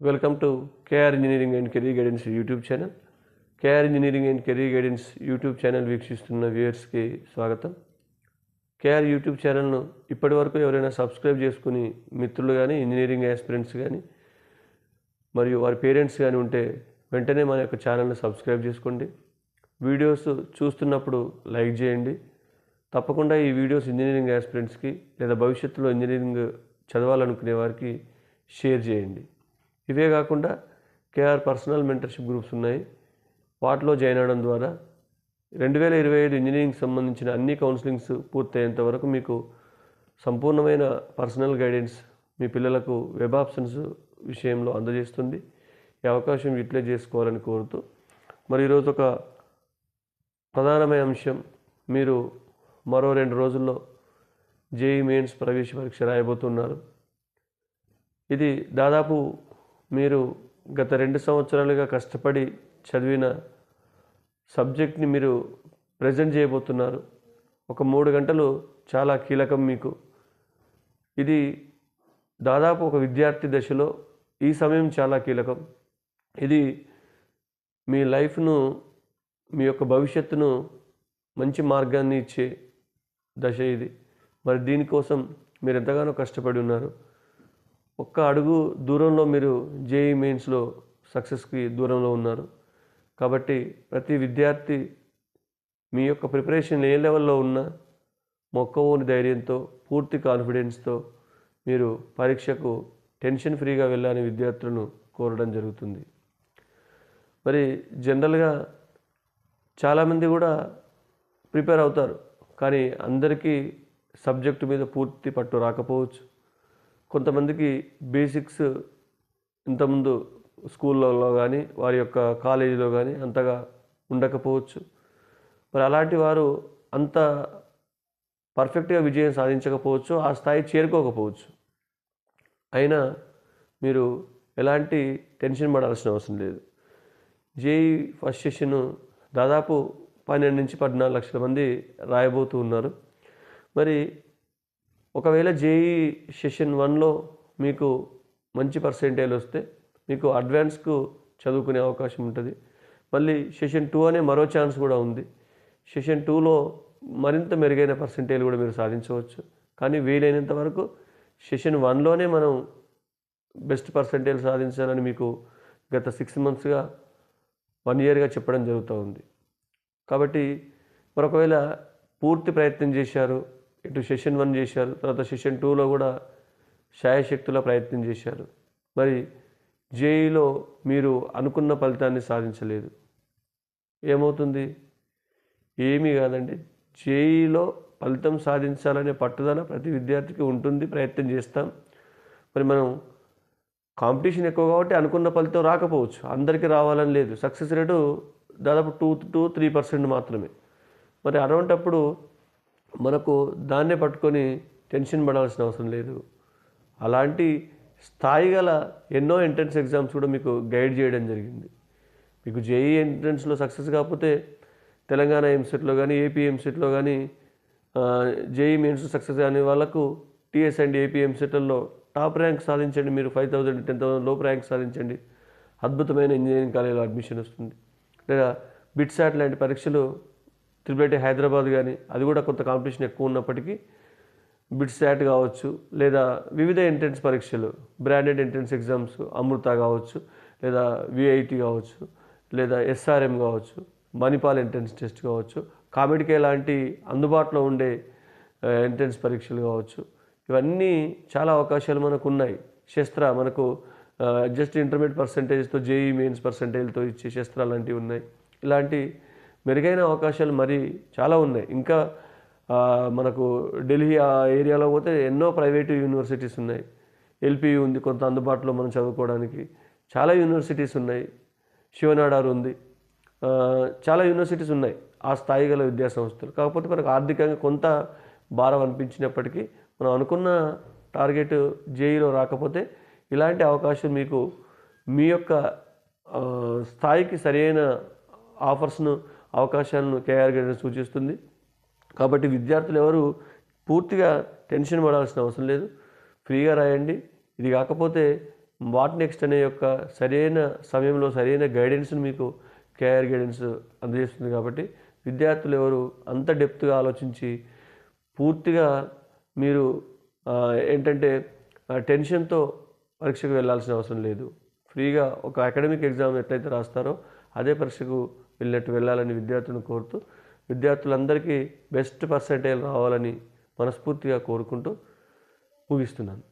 Welcome to KR engineering and career guidance YouTube channel. KR engineering and career guidance YouTube channel వీక్షిస్తున్న వ్యూయర్స్కి స్వాగతం. KR YouTube ఛానల్ను ఇప్పటివరకు ఎవరైనా సబ్స్క్రైబ్ చేసుకుని మిత్రులు కానీ ఇంజనీరింగ్ ఆస్పిరెంట్స్ కానీ మరియు వారి పేరెంట్స్ కానీ ఉంటే వెంటనే మన యొక్క ఛానల్ని సబ్స్క్రైబ్ చేసుకోండి. వీడియోస్ చూస్తున్నప్పుడు లైక్ చేయండి. తప్పకుండా ఈ వీడియోస్ ఇంజనీరింగ్ ఆస్పిరెంట్స్కి లేదా భవిష్యత్తులో ఇంజనీరింగ్ చదవాలనుకునే వారికి షేర్ చేయండి. ఇవే కాకుండా కేఆర్ పర్సనల్ మెంటర్షిప్ గ్రూప్స్ ఉన్నాయి. వాటిలో జాయిన్ అవడం ద్వారా రెండు వేల ఇరవై ఐదు ఇంజనీరింగ్ సంబంధించిన అన్ని కౌన్సిలింగ్స్ పూర్తయ్యేంత వరకు మీకు సంపూర్ణమైన పర్సనల్ గైడెన్స్ మీ పిల్లలకు వెబ్ ఆప్షన్స్ విషయంలో అందజేస్తుంది. ఈ అవకాశం యూటిలైజ్ చేసుకోవాలని కోరుతూ మరి ఈరోజు ఒక ప్రధానమైన అంశం మీరు మరో రెండు రోజుల్లో జేఈ మెయిన్స్ ప్రవేశ పరీక్ష రాయబోతున్నారు. ఇది దాదాపు మీరు గత రెండు సంవత్సరాలుగా కష్టపడి చదివిన సబ్జెక్ట్ని మీరు ప్రజెంట్ చేయబోతున్నారు. ఒక మూడు గంటలు చాలా కీలకం మీకు. ఇది దాదాపు ఒక విద్యార్థి దశలో ఈ సమయం చాలా కీలకం. ఇది మీ లైఫ్ను మీ యొక్క భవిష్యత్తును మంచి మార్గాన్ని ఇచ్చే దశ ఇది. మరి దీనికోసం మీరు ఎంతగానో కష్టపడి ఉన్నారు. ఒక్క అడుగు దూరంలో మీరు జేఈ మెయిన్స్లో సక్సెస్కి దూరంలో ఉన్నారు. కాబట్టి ప్రతి విద్యార్థి మీ యొక్క ప్రిపరేషన్ ఏ లెవెల్లో ఉన్నా మొక్కవోని ధైర్యంతో పూర్తి కాన్ఫిడెన్స్తో మీరు పరీక్షకు టెన్షన్ ఫ్రీగా వెళ్ళాలని విద్యార్థులను కోరడం జరుగుతుంది. మరి జనరల్గా చాలామంది కూడా ప్రిపేర్ అవుతారు. కానీ అందరికీ సబ్జెక్టు మీద పూర్తి పట్టు రాకపోవచ్చు. కొంతమందికి బేసిక్స్ ఇంతకుముందు స్కూళ్ళలో కానీ వారి యొక్క కాలేజీలో కానీ అంతగా ఉండకపోవచ్చు. మరి అలాంటి వారు అంత పర్ఫెక్ట్గా విజయం సాధించకపోవచ్చు ఆ స్థాయి చేరుకోకపోవచ్చు. అయినా మీరు ఎలాంటి టెన్షన్ పడాల్సిన అవసరం లేదు. జేఈ ఫస్ట్ సెషన్ దాదాపు పన్నెండు నుంచి పద్నాలుగు లక్షల మంది రాయబోతూ ఉన్నారు. మరి ఒకవేళ జేఈ సెషన్ వన్లో మీకు మంచి పర్సెంటేజ్ వస్తే మీకు అడ్వాన్స్కు చదువుకునే అవకాశం ఉంటుంది. మళ్ళీ సెషన్ టూ అనే మరో ఛాన్స్ కూడా ఉంది. సెషన్ టూలో మరింత మెరుగైన పర్సెంటేజ్ కూడా మీరు సాధించవచ్చు. కానీ వీలైనంత వరకు సెషన్ వన్లోనే మనం బెస్ట్ పర్సెంటేజ్ సాధించాలని మీకు గత సిక్స్ మంత్స్గా వన్ ఇయర్గా చెప్పడం జరుగుతూ ఉంది. కాబట్టి మరొకవేళ పూర్తి ప్రయత్నం చేశారు ఇటు సెషన్ వన్ చేశారు. తర్వాత సెషన్ టూలో కూడా శాయశక్తుల ప్రయత్నం చేశారు. మరి జేఈలో మీరు అనుకున్న ఫలితాన్ని సాధించలేదు. ఏమవుతుంది? ఏమీ కాదండి. జేఈలో ఫలితం సాధించాలనే పట్టుదల ప్రతి విద్యార్థికి ఉంటుంది. ప్రయత్నం చేస్తాం. మరి మనం కాంపిటీషన్ ఎక్కువ కాబట్టి అనుకున్న ఫలితం రాకపోవచ్చు. అందరికీ రావాలని లేదు. సక్సెస్ రేటు దాదాపు టూ టూ త్రీ పర్సెంట్ మాత్రమే. మరి అటువంటప్పుడు మనకు దాన్నే పట్టుకొని టెన్షన్ పడాల్సిన అవసరం లేదు. అలాంటి స్థాయి గల ఎన్నో ఎంట్రన్స్ ఎగ్జామ్స్ కూడా మీకు గైడ్ చేయడం జరిగింది. మీకు జేఈ ఎంట్రన్స్లో సక్సెస్ కాకపోతే తెలంగాణ ఎంసెట్లో కానీ ఏపీ ఎంసెట్లో కానీ జేఈ మెయిన్స్ సక్సెస్ కాని వాళ్ళకు టీఎస్ అండ్ ఏపీ ఎంసెట్లలో టాప్ ర్యాంక్ సాధించండి. మీరు ఫైవ్ థౌజండ్ టెన్ థౌసండ్ లోపు ర్యాంక్ సాధించండి. అద్భుతమైన ఇంజనీరింగ్ కాలేజీలో అడ్మిషన్ వస్తుంది. లేదా బిట్సాట్ లాంటి పరీక్షలు త్రిబుల్ హైదరాబాద్ కానీ అది కూడా కొంత కాంపిటీషన్ ఎక్కువ ఉన్నప్పటికీ బిట్సాట్ కావచ్చు లేదా వివిధ ఎంట్రన్స్ పరీక్షలు బ్రాండెడ్ ఎంట్రన్స్ ఎగ్జామ్స్ అమృత కావచ్చు లేదా విఐటి కావచ్చు లేదా ఎస్ఆర్ఎం కావచ్చు మణిపాల్ ఎంట్రన్స్ టెస్ట్ కావచ్చు కామెడికే లాంటి అందుబాటులో ఉండే ఎంట్రన్స్ పరీక్షలు కావచ్చు ఇవన్నీ చాలా అవకాశాలు మనకు ఉన్నాయి శస్త్ర మనకు జస్ట్ ఇంటర్మీడియట్ పర్సంటేజ్తో జేఈ మెయిన్స్ పర్సంటేజ్తో ఇచ్చే శస్త్ర లాంటివి ఉన్నాయి. ఇలాంటి మెరుగైన అవకాశాలు మరి చాలా ఉన్నాయి. ఇంకా మనకు ఢిల్లీ ఆ ఏరియాలో పోతే ఎన్నో ప్రైవేటు యూనివర్సిటీస్ ఉన్నాయి. ఎల్పియు ఉంది కొంత అందుబాటులో మనం చదువుకోవడానికి. చాలా యూనివర్సిటీస్ ఉన్నాయి. శివనాడారు ఉంది. చాలా యూనివర్సిటీస్ ఉన్నాయి ఆ స్థాయి గల విద్యాసంస్థలు. కాకపోతే మనకు ఆర్థికంగా కొంత భారం అనిపించినప్పటికీ మనం అనుకున్న టార్గెట్ జేఈలో రాకపోతే ఇలాంటి అవకాశం మీకు మీ యొక్క స్థాయికి సరైన ఆఫర్స్ను అవకాశాలను కేఆర్ గైడెన్స్ సూచిస్తుంది. కాబట్టి విద్యార్థులు ఎవరు పూర్తిగా టెన్షన్ పడాల్సిన అవసరం లేదు. ఫ్రీగా రాయండి. ఇది కాకపోతే వాట్ నెక్స్ట్ అనే యొక్క సరైన సమయంలో సరైన గైడెన్స్ని మీకు కేఆర్ గైడెన్స్ అందజేస్తుంది కాబట్టి విద్యార్థులు ఎవరు అంత డెప్త్గా ఆలోచించి పూర్తిగా మీరు ఏంటంటే టెన్షన్తో పరీక్షకు వెళ్ళాల్సిన అవసరం లేదు. ఫ్రీగా ఒక అకాడమిక్ ఎగ్జామ్ ఎట్లయితే రాస్తారో అదే పరీక్షకు వెళ్ళినట్టు వెళ్ళాలని విద్యార్థులను కోరుతూ విద్యార్థులందరికీ బెస్ట్ పర్సంటేజ్ రావాలని మనస్ఫూర్తిగా కోరుకుంటూ ముగిస్తున్నాను.